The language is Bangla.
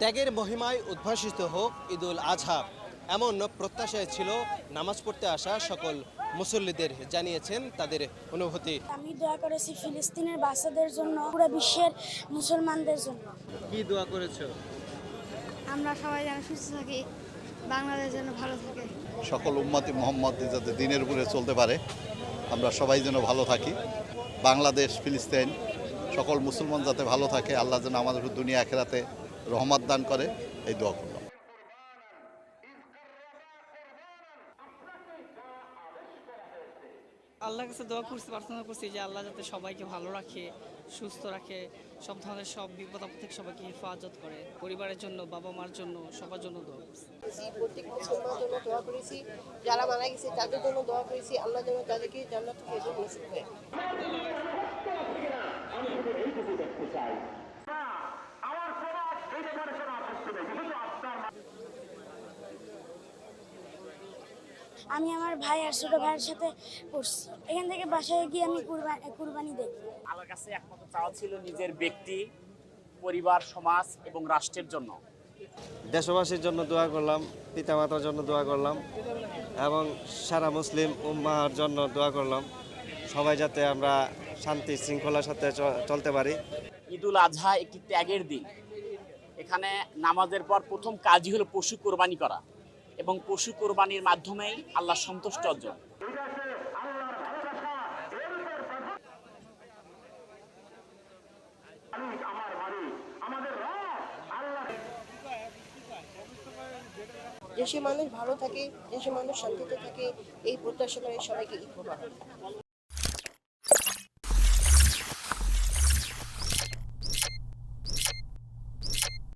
ত্যাগের মহিমায় উদ্ভাসিত হোক ঈদুল আজহা। এমন প্রত্যাশায় ছিল নামাজ পড়তে আসা সকল মুসল্লিদের জানিয়েছেন তাদের অনুভূতি। আমি দোয়া করেছি ফিলিস্তিনের বাচ্চাদের জন্য পুরো বিশ্বের মুসলমানদের জন্য। কি দোয়া করেছ? আমরা সবাই যেন সুস্থ থাকি বাংলাদেশ যেন ভালো থাকে। সকল উম্মাতি মোহাম্মদ যাতে দিনের উপরে চলতে পারে আমরা সবাই যেন ভালো থাকি। বাংলাদেশ ফিলিস্তিন সকল মুসলমান যাতে ভালো থাকে আল্লাহ যেন আমাদের দুনিয়া আখেরাতে রহমত দান করে এই দোয়া করলাম আল্লাহর কাছে দোয়া করছি প্রার্থনা করছি যে আল্লাহ যাতে সবাইকে ভালো রাখে সুস্থ রাখে সব ধরনের সব বিপদ আপদ থেকে সবাইকে হেফাজত করে। পরিবারের জন্য বাবা মার জন্য সবার জন্য দোয়া করছি। প্রত্যেক মুসলমানের জন্য দোয়া করেছি। যারা মারা গেছে তাদের জন্য দোয়া করেছি। আল্লাহ যেন তাদেরকে জান্নাত নসিব করে। আমি আমার ভাই আর ছোট ভাইয়ের সাথে পড়ছি। এখান থেকে বাসায় গিয়ে আমি কুরবানি কুরবানি দেই। আল্লাহর কাছে একমাত্র চাওয়া ছিল নিজের ব্যক্তি পরিবার সমাজ এবং রাষ্ট্রের জন্য। দেশবাসীর জন্য দোয়া করলাম পিতামাতার জন্য দোয়া করলাম এবং সারা মুসলিম উম্মার জন্য দোয়া করলাম। সবাই যাতে আমরা শান্তি শৃঙ্খলার সাথে চ- চলতে পারি। ঈদুল আজহা একটি ত্যাগের দিন। এখানে নামাজের পর প্রথম কাজই হলো পশু কোরবানি করা। এবং পশু কোরবানির মাধ্যমেই আল্লাহ সন্তুষ্ট অর্জন। দেশে মানুষ ভালো থাকে দেশে মানুষ শান্তিতে থাকে, এই প্রত্যাশা করে সবাইকে ঈদ